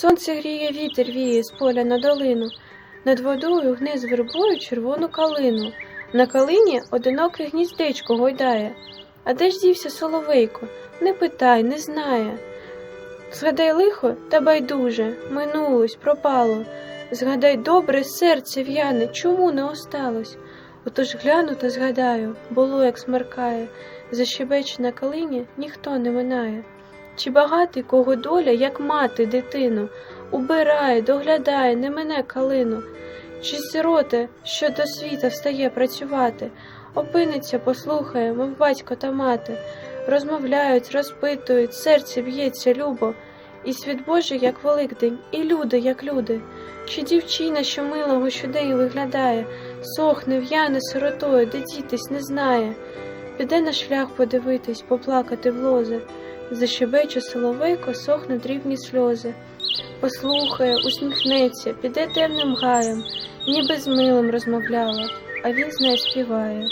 Сонце гріє вітер віє з поля на долину, над водою гне з вербою червону калину. На калині одиноке гніздечко гойдає. А де ж дівся соловейко? Не питай, не знає. Згадай лихо та байдуже, минулось, пропало. Згадай добре, серце в'яне, чому не осталось? Отож гляну та згадаю, було, як смеркає, защебече на калині ніхто не минає. Чи багатий, кого доля, як мати, дитину, убирає, доглядає, не мене калину, чи сироте, що до світа встає працювати, опиниться, послухає, мов батько та мати, розмовляють, розпитують, серце б'ється любо, і світ Божий, як Великдень, і люди, як люди. Чи дівчина, що милого щодень виглядає, сохне, в'яне сиротою, де дітись не знає, піде на шлях подивитись, поплакати в лози, защебече соловейко, сохне дрібні сльози. Послухає, усміхнеться, піде темним гаєм, ніби з милим розмовляла, а він з нею співає.